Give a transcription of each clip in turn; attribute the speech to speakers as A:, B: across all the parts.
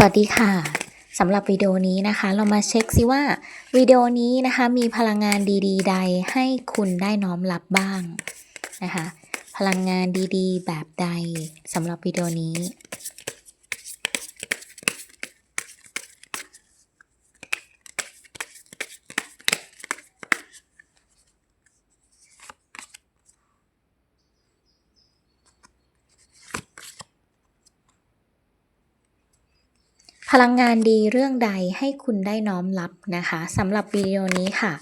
A: สวัสดีค่ะสำหรับวิดีโอนี้นะคะ เรามาเช็คซิว่าวิดีโอนี้นะคะ มีพลังงานดี ๆ ใดให้คุณได้น้อมรับบ้างนะคะ พลังงานดี ๆ แบบใดสำหรับวิดีโอนี้ พลังงานดีเรื่องใดให้คุณได้น้อมรับนะคะสำหรับวิดีโอนี้ค่ะ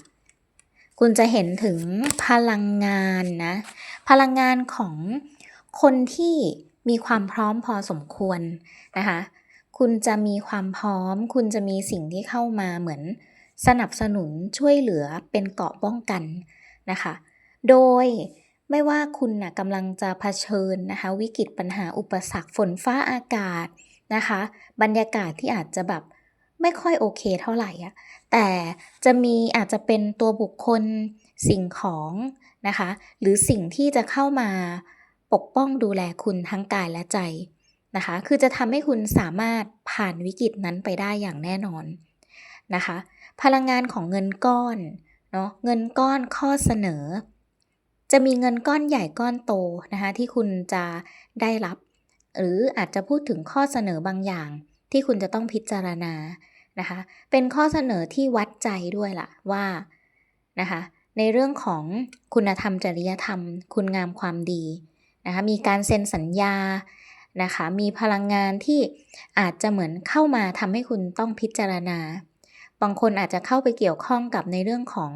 A: คุณจะเห็นถึงพลังงานนะ พลังงานของคนที่มีความพร้อมพอสมควรนะคะ คุณจะมีความพร้อม คุณจะมีสิ่งที่เข้ามาเหมือนสนับสนุนช่วยเหลือเป็นเกราะป้องกันนะคะ โดยไม่ว่าคุณนะกำลังจะเผชิญนะคะ วิกฤตปัญหาอุปสรรคฝนฟ้าอากาศ นะคะ บรรยากาศที่อาจจะแบบไม่ค่อยโอเคเท่าไหร่อะแต่จะมีอาจจะเป็นตัวบุคคลสิ่งของนะคะ หรือสิ่งที่จะเข้ามาปกป้องดูแลคุณทั้งกายและใจนะคะ คือจะทำให้คุณสามารถผ่านวิกฤตนั้นไปได้อย่างแน่นอนนะคะ พลังงานของเงินก้อนเนาะเงินก้อนข้อเสนอ จะมีเงินก้อนใหญ่ก้อนโตนะคะที่คุณจะได้รับ หรืออาจจะพูดถึงข้อเสนอบางอย่าง ที่คุณจะต้องพิจารณานะคะ เป็นข้อเสนอที่วัดใจด้วยล่ะว่านะคะในเรื่องของคุณธรรมจริยธรรม คุณงามความดีนะคะมีการเซ็นสัญญานะคะมีพลังงานที่อาจจะเหมือนเข้ามาทำให้คุณต้องพิจารณา บางคนอาจจะเข้าไปเกี่ยวข้องกับในเรื่องของ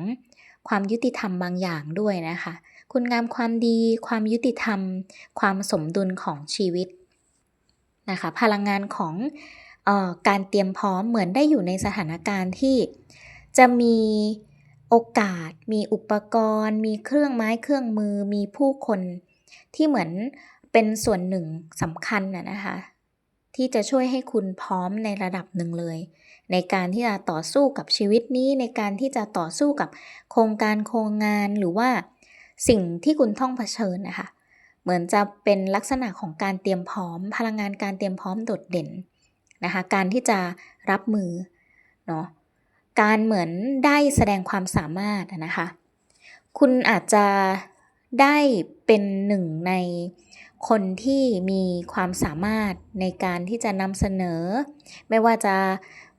A: ความยุติธรรมบางอย่างด้วยนะคะ คุณงามความดี ความยุติธรรม ความสมดุลของชีวิต นะคะ พลังงานของออการเตรียมพร้อมเหมือนได้อยู่ในสถานการณ์ที่จะมีโอกาส มีอุปกรณ์ มีเครื่องไม้เครื่องมือ มีผู้คนที่เหมือนเป็นส่วนหนึ่งสำคัญนะนะคะ ที่จะช่วยให้คุณพร้อมในระดับหนึ่งเลย ในการที่จะต่อสู้กับชีวิตนี้ในการที่จะต่อสู้กับโครงการโครงงานหรือว่าสิ่งที่คุณต้องเผชิญนะคะ เหมือนจะเป็นลักษณะของการเตรียมพร้อม พลังงานการเตรียมพร้อมโดดเด่นนะคะการที่จะรับมือเนาะการเหมือนได้แสดงความสามารถนะคะ คุณอาจจะได้เป็นหนึ่งในคนที่มีความสามารถในการที่จะนำเสนอ ไม่ว่าจะ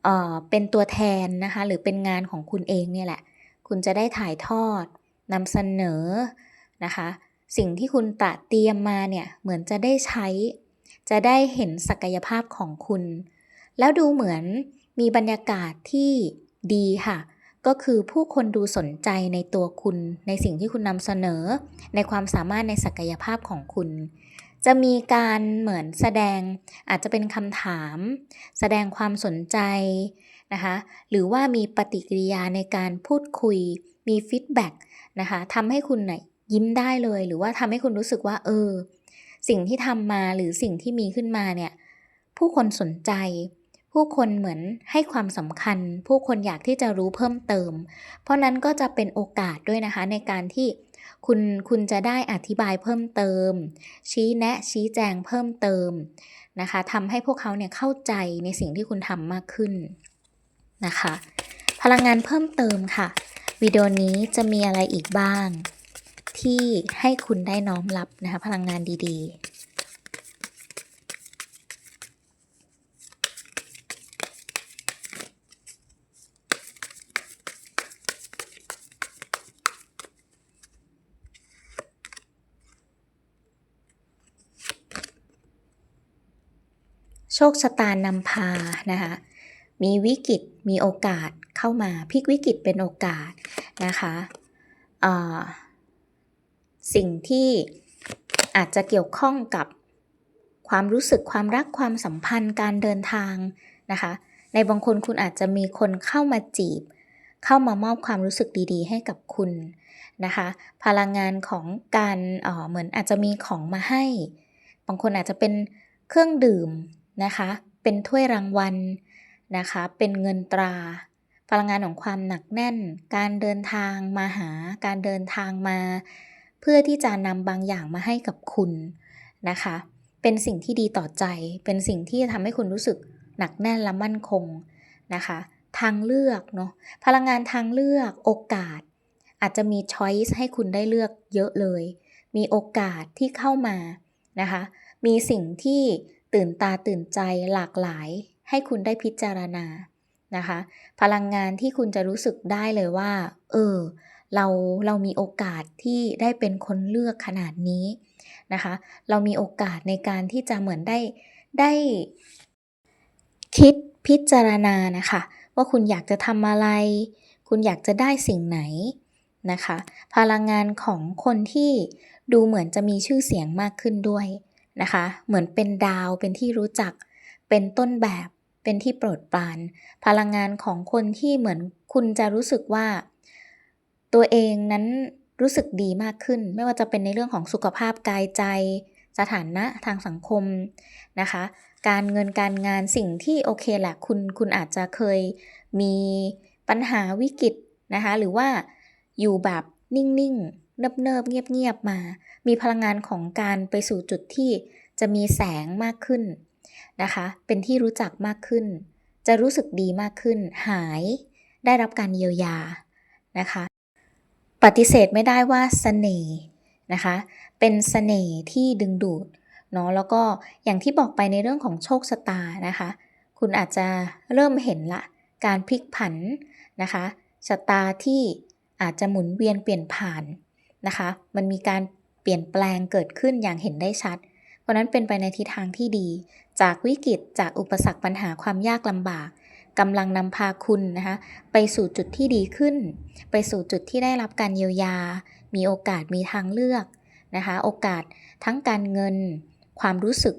A: เอ่อเป็นตัวแทนนะคะหรือเป็นงานของคุณเองเนี่ยแหละ คุณจะได้ถ่ายทอดนำเสนอนะคะ สิ่งที่คุณตระเตรียมมาเนี่ยเหมือนจะได้ใช้ จะได้เห็นศักยภาพของคุณ แล้วดูเหมือนมีบรรยากาศที่ดีค่ะ ก็คือผู้คนดูสนใจในตัวคุณ ในสิ่งที่คุณนำเสนอ ในความสามารถในศักยภาพของคุณ จะมีการเหมือนแสดงอาจจะเป็นคำถาม แสดงความสนใจนะคะหรือว่ามีปฏิกิริยาในการพูดคุย มีฟีดแบ็กนะคะทำให้คุณนะ่ย ยิ้มได้เลย หรือว่าทำให้คุณรู้สึกว่า เออ สิ่งที่ทำมาหรือสิ่งที่มีขึ้นมาเนี่ย ผู้คนสนใจ ผู้คนเหมือนให้ความสำคัญ ผู้คนอยากที่จะรู้เพิ่มเติม เพราะนั้นก็จะเป็นโอกาสด้วยนะคะ ในการที่คุณคุณจะได้อธิบายเพิ่มเติม ชี้แนะชี้แจงเพิ่มเติมนะคะทำให้พวกเขาเนี่ยเข้าใจในสิ่งที่คุณทำมากขึ้นนะคะ พลังงานเพิ่มเติมค่ะ วิดีโอนี้จะมีอะไรอีกบ้าง ที่ให้คุณได้น้อมรับนะคะพลังงานดีๆโชคชะตานำพานะคะ มีวิกฤต มีโอกาสเข้ามาพลิกวิกฤตเป็นโอกาสนะคะ สิ่งที่อาจจะเกี่ยวข้องกับความรู้สึกความรักความสัมพันธ์การเดินทางนะคะ ในบางคนคุณอาจจะมีคนเข้ามาจีบ เข้ามามอบความรู้สึกดีๆ ให้กับคุณนะคะ พลังงานของการเเหมือนอาจจะมีของมาให้ บางคนอาจจะเป็นเครื่องดื่มนะคะ เป็นถ้วยรางวัลนะคะ เป็นเงินตรา พลังงานของความหนักแน่น การเดินทางมาหา การเดินทางมา เพื่อที่จะนำบางอย่างมาให้กับคุณนะคะ เป็นสิ่งที่ดีต่อใจ เป็นสิ่งที่จะทำให้คุณรู้สึกหนักแน่นและมั่นคงนะคะ ทางเลือกเนาะพลังงานทางเลือกโอกาส อาจจะมีช้อยส์ให้คุณได้เลือกเยอะเลย มีโอกาสที่เข้ามานะคะ มีสิ่งที่ตื่นตาตื่นใจหลากหลายให้คุณได้พิจารณานะคะ พลังงานที่คุณจะรู้สึกได้เลยว่า เออ เราเรามีโอกาสที่ได้เป็นคนเลือกขนาดนี้นะคะ เรามีโอกาสในการที่จะเหมือนได้ได้คิดพิจารณานะคะ ว่าคุณอยากจะทำอะไร คุณอยากจะได้สิ่งไหนนะคะ พลังงานของคนที่ดูเหมือนจะมีชื่อเสียงมากขึ้นด้วยนะคะ เหมือนเป็นดาวเป็นที่รู้จัก เป็นต้นแบบเป็นที่โปรดปราน พลังงานของคนที่เหมือนคุณจะรู้สึกว่า ตัวเองนั้นรู้สึกดีมากขึ้น ไม่ว่าจะเป็นในเรื่องของสุขภาพกายใจ สถานะทางสังคมนะคะ การเงินการงานสิ่งที่โอเคแหละคุณคุณอาจจะเคยมีปัญหาวิกฤตนะคะหรือว่าอยู่แบบนิ่งๆเนิบๆเงียบๆมา มีพลังงานของการไปสู่จุดที่จะมีแสงมากขึ้นนะคะ เป็นที่รู้จักมากขึ้น จะรู้สึกดีมากขึ้น หายได้รับการเยียวยานะคะ ปฏิเสธไม่ได้ว่าเสน่ห์นะคะ เป็นเสน่ห์ที่ดึงดูดเนาะแล้วก็อย่างที่บอกไปในเรื่องของโชคชะตานะคะ คุณอาจจะเริ่มเห็นละการพลิกผันนะคะชะตาที่อาจจะหมุนเวียนเปลี่ยนผ่านนะคะ มันมีการเปลี่ยนแปลงเกิดขึ้นอย่างเห็นได้ชัด เพราะนั้นเป็นไปในทิศทางที่ดี จากวิกฤตจากอุปสรรคปัญหาความยากลำบาก กำลังนำพาคุณนะคะไปสู่จุดที่ดีขึ้น ไปสู่จุดที่ได้รับการเยียวยา มีโอกาสมีทางเลือกนะคะโอกาสทั้งการเงินความรู้สึก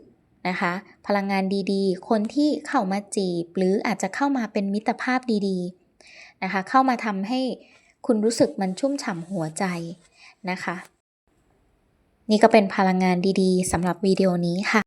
A: นะคะพลังงานดีๆ คนที่เข้ามาจีบ หรืออาจจะเข้ามาเป็นมิตรภาพดีๆนะคะเข้ามาทำให้คุณรู้สึกมันชุ่มฉ่ำหัวใจนะคะ นี่ก็เป็นพลังงานดีๆสำหรับวิดีโอนี้ค่ะ